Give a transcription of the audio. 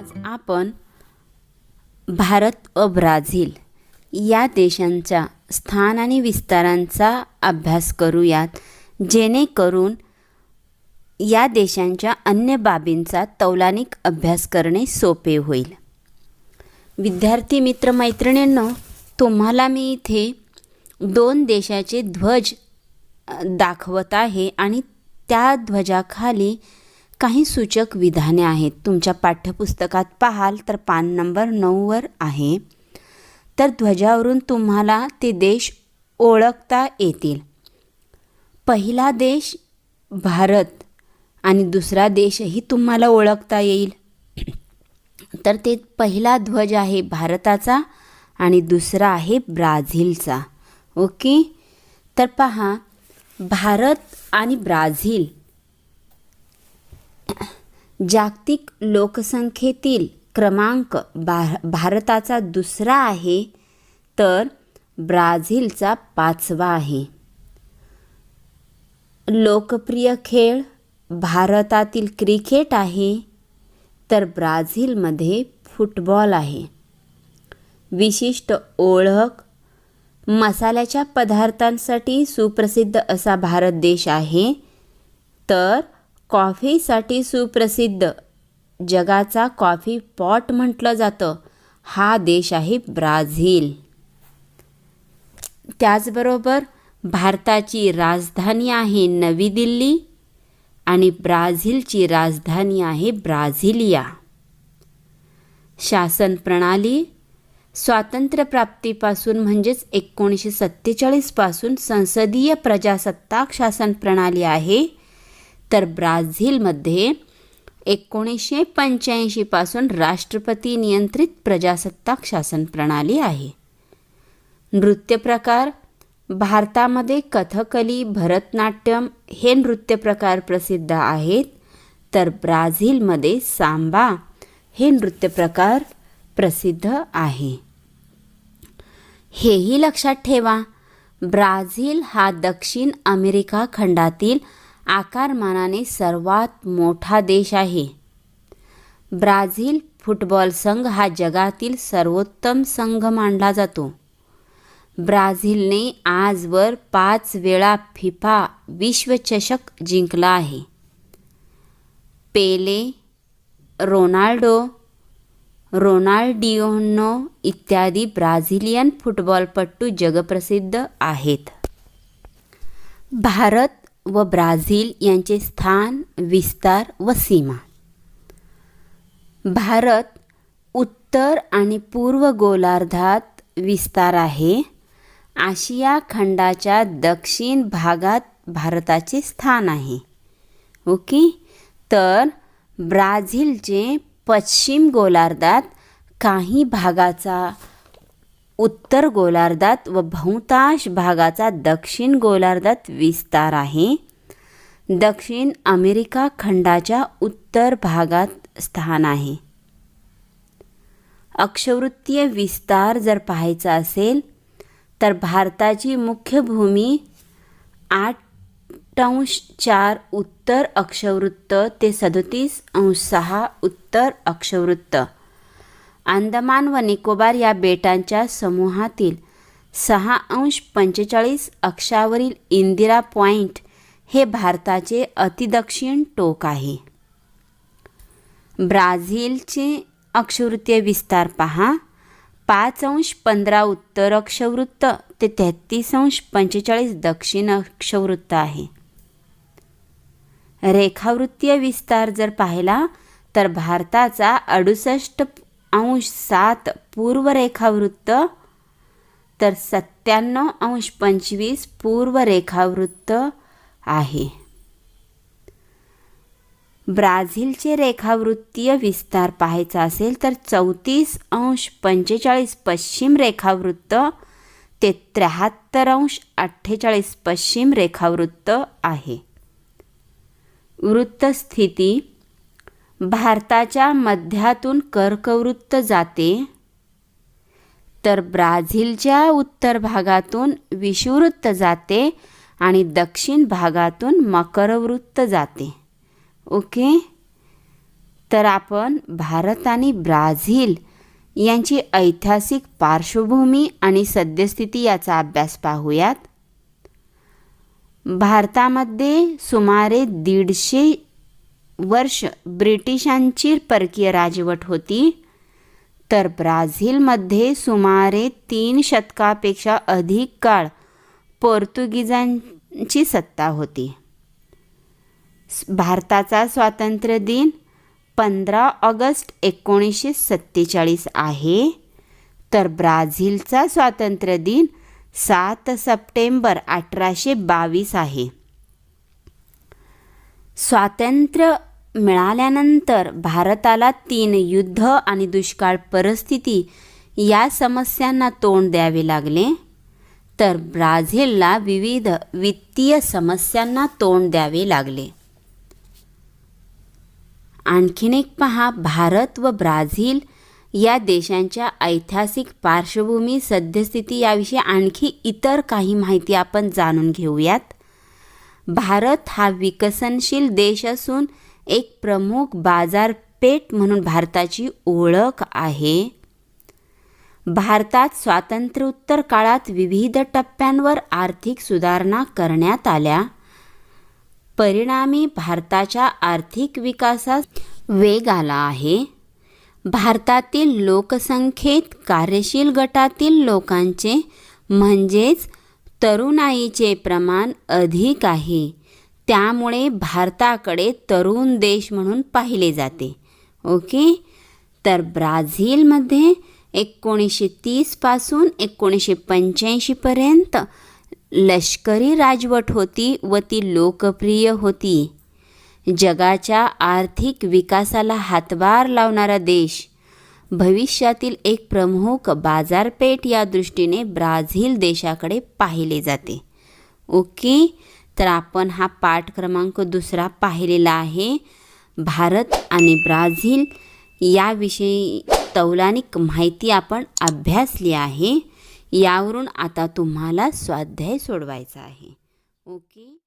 आज आपण भारत व ब्राझील या देशांच्या स्थान आणि विस्तारांचा अभ्यास करूयात. जेणेकरून या देशांच्या अन्य बाबींचा तौलानिक अभ्यास करणे सोपे होईल. विद्यार्थी मित्र मैत्रिणींनो तुम्हाला मी इथे दोन देशाचे ध्वज दाखवत आहे आणि त्या ध्वजाखाली काही सूचक विधाने आहेत. तुमच्या पाठ्यपुस्तकात पाहाल तर पान नंबर नऊवर आहे. तर ध्वजावरून तुम्हाला ते देश ओळखता येतील. पहिला देश भारत आणि दुसरा देशही तुम्हाला ओळखता येईल. तर ते पहिला ध्वज आहे भारताचा आणि दुसरा आहे ब्राझीलचा. ओके? तर पहा भारत आणि ब्राझील जागतिक लोकसंख्येतील क्रमांक बा भारताचा दुसरा आहे तर ब्राझीलचा पाचवा आहे. लोकप्रिय खेळ भारतातील क्रिकेट आहे तर ब्राझीलमध्ये फुटबॉल आहे. विशिष्ट ओळख मसाल्याच्या पदार्थांसाठी सुप्रसिद्ध असा भारत देश आहे तर कॉफीसाठी सुप्रसिद्ध. जगाचा कॉफी पॉट म्हटलं जातं. हा देश आहे ब्राझील. त्याचबरोबर भारताची राजधानी आहे नवी दिल्ली आणि ब्राझीलची राजधानी आहे ब्राझिलिया. शासन प्रणाली स्वातंत्र्यप्राप्तीपासून म्हणजेच एकोणीसशे सत्तेचाळीसपासून संसदीय प्रजासत्ताक शासन प्रणाली आहे. तर ब्राझीलमध्ये एकोणीसशे पंच्याऐंशीपासून राष्ट्रपती नियंत्रित प्रजासत्ताक शासन प्रणाली आहे. नृत्यप्रकार भारतामध्ये कथकली भरतनाट्यम हे नृत्यप्रकार प्रसिद्ध आहेत. तर ब्राझीलमध्ये सांबा हे नृत्यप्रकार प्रसिद्ध आहे. हेही लक्षात ठेवा ब्राझील हा दक्षिण अमेरिका खंडातील आकारमानाने सर्वात मोठा देश आहे. ब्राझील फुटबॉल संघ हा जगातील सर्वोत्तम संघ मानला जातो. ब्राझीलने आजवर पाच वेळा फिफा विश्वचषक जिंकला आहे. पेले रोनाल्डो रोनाल्डिओनो इत्यादी ब्राझिलियन फुटबॉलपटू जगप्रसिद्ध आहेत. भारत व ब्राझील यांचे स्थान विस्तार व सीमा. भारत उत्तर आणि पूर्व गोलार्धात विस्तार आहे. आशिया खंडाच्या दक्षिण भागात भारताचे स्थान आहे. ओके? तर ब्राझीलचे पश्चिम गोलार्धात काही भागाचा उत्तर गोलार्धात व बहुतांश भागाचा दक्षिण गोलार्धात विस्तार आहे. दक्षिण अमेरिका खंडाच्या उत्तर भागात स्थान आहे. अक्षवृत्तीय विस्तार जर पाहायचा असेल तर भारताची मुख्य भूमी आठ अंश चार उत्तर अक्षवृत्त ते सदोतीस अंश सहा उत्तर अक्षवृत्त. अंदमान व निकोबार या बेटांच्या समूहातील सहा अंश पंचेचाळीस अक्षावरील इंदिरा पॉइंट हे भारताचे अतिदक्षिण टोक आहे. ब्राझीलचे अक्षवृत्तीय विस्तार पहा. पाच अंश पंधरा उत्तर अक्षवृत्त ते तेहतीस अंश पंचेचाळीस दक्षिण अक्षवृत्त आहे. रेखावृत्तीय विस्तार जर पाहिला तर भारताचा अडुसष्ट अंश सात पूर्व रेखावृत्त तर सत्त्याण्णव अंश पंचवीस पूर्व रेखावृत्त आहे. ब्राझीलचे रेखावृत्तीय विस्तार पाहायचा असेल तर चौतीस अंश पंचेचाळीस पश्चिम रेखावृत्त ते त्र्याहत्तर अंश अठ्ठेचाळीस पश्चिम रेखावृत्त आहे. वृत्तस्थिती भारताच्या मध्यातून कर्कवृत्त जाते तर ब्राझीलच्या उत्तर भागातून विषुवृत्त जाते आणि दक्षिण भागातून मकरवृत्त जाते. ओके? तर आपण भारत आणि ब्राझील यांची ऐतिहासिक पार्श्वभूमी आणि सद्यस्थिती याचा अभ्यास पाहूयात. भारतामध्ये सुमारे दीडशे वर्ष ब्रिटिशांची परकीय राजवट होती तर ब्राझीलमध्ये सुमारे तीन शतकापेक्षा अधिक काळ पोर्तुगीजांची सत्ता होती. भारताचा स्वातंत्र्य दिन पंधरा ऑगस्ट एकोणीसशे सत्तेचाळीस आहे तर ब्राझीलचा स्वातंत्र्य दिन सात सप्टेंबर अठराशे बावीस आहे. स्वातंत्र्य मिळाल्यानंतर भारताला तीन युद्ध आणि दुष्काळ परिस्थिती या समस्यांना तोंड द्यावे लागले. तर ब्राझीलला विविध वित्तीय समस्यांना तोंड द्यावे लागले. आणखीन एक पहा भारत व ब्राझील या देशांच्या ऐतिहासिक पार्श्वभूमी सद्यस्थिती याविषयी आणखी इतर काही माहिती आपण जाणून घेऊयात. भारत हा विकसनशील देश असून एक प्रमुख बाजारपेठ म्हणून भारताची ओळख आहे. भारतात स्वातंत्र्योत्तर काळात विविध टप्प्यांवर आर्थिक सुधारणा करण्यात आल्या. परिणामी भारताच्या आर्थिक विकासास वेग आला आहे. भारतातील लोकसंख्येत कार्यशील गटातील लोकांचे म्हणजेच तरुणाईचे प्रमाण अधिक आहे. त्यामुळे भारताकडे तरुण देश म्हणून पाहिले जाते. ओके? तर ब्राझीलमध्ये एकोणीसशे तीसपासून एकोणीसशे पंच्याऐंशीपर्यंत लष्करी राजवट होती व ती लोकप्रिय होती. जगाच्या आर्थिक विकासाला हातभार लावणारा देश. भविष्यातील एक प्रमुख बाजारपेठ या दृष्टीने ब्राझील देशाकडे पाहिले जाते. ओके? तर आपण हा पाठ क्रमांक दुसरा पाहिलेला आहे. भारत आणि ब्राझील याविषयी तौलानिक माहिती आपण अभ्यासली आहे. यावरून आता तुम्हाला स्वाध्याय सोडवायचा आहे. ओके?